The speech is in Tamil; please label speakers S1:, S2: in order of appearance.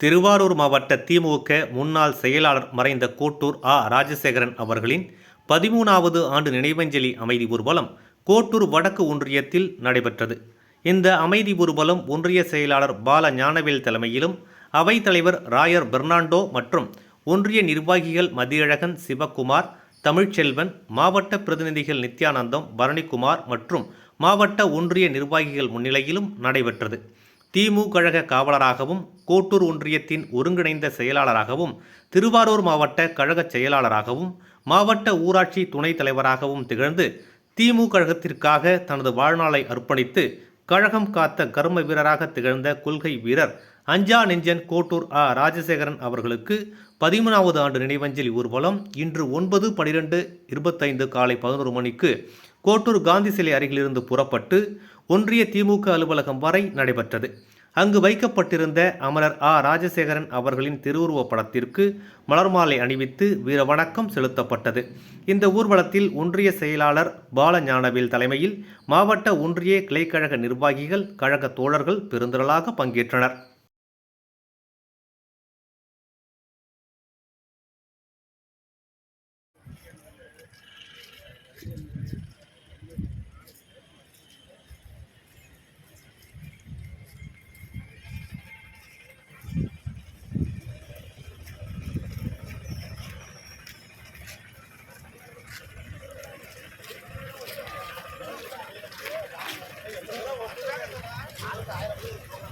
S1: திருவாரூர் மாவட்ட திமுக முன்னாள் செயலாளர் மறைந்த கோட்டூர் ஆ. ராஜசேகரன் அவர்களின் பதிமூணாவது ஆண்டு நினைவஞ்சலி அமைதி ஊர்வலம் கோட்டூர் வடக்கு ஒன்றியத்தில் நடைபெற்றது. இந்த அமைதி ஊர்வலம் ஒன்றிய செயலாளர் பால ஞானவேல் தலைமையிலும் அவைத்தலைவர் ராயர் பெர்னாண்டோ மற்றும் ஒன்றிய நிர்வாகிகள் மதியழகன் சிவக்குமார் தமிழ்ச்செல்வன் மாவட்ட பிரதிநிதிகள் நித்யானந்தம் பரணிக்குமார் மற்றும் மாவட்ட ஒன்றிய நிர்வாகிகள் முன்னிலையிலும் நடைபெற்றது. திமுக கழக காவலராகவும் கோட்டூர் ஒன்றியத்தின் ஒருங்கிணைந்த செயலாளராகவும் திருவாரூர் மாவட்ட கழக செயலாளராகவும் மாவட்ட ஊராட்சி துணைத் தலைவராகவும் திகழ்ந்து திமுக கழகத்திற்காக தனது வாழ்நாளை அர்ப்பணித்து கழகம் காத்த கர்ம வீரராக திகழ்ந்த கொள்கை வீரர் அஞ்சா நெஞ்சன் கோட்டூர் ஆ. ராஜசேகரன் அவர்களுக்கு பதிமூணாவது ஆண்டு நினைவஞ்சலி ஊர்வலம் இன்று ஒன்பது பனிரெண்டு இருபத்தைந்து காலை பதினோரு மணிக்கு கோட்டூர் காந்தி சிலை அருகிலிருந்து புறப்பட்டு ஒன்றிய திமுக அலுவலகம் வரை நடைபெற்றது. அங்கு வைக்கப்பட்டிருந்த அமரர் ஆ. ராஜசேகரன் அவர்களின் திருவுருவப் படத்திற்கு மலர் மாலை அணிவித்து வீர வணக்கம் செலுத்தப்பட்டது. இந்த ஊர்வலத்தில் ஒன்றிய செயலாளர் பாலஞானவேல் தலைமையில் மாவட்ட ஒன்றிய கிளைக்கழக நிர்வாகிகள் கழக தோழர்கள் பெருந்திரளாக பங்கேற்றனர். 啥子还有？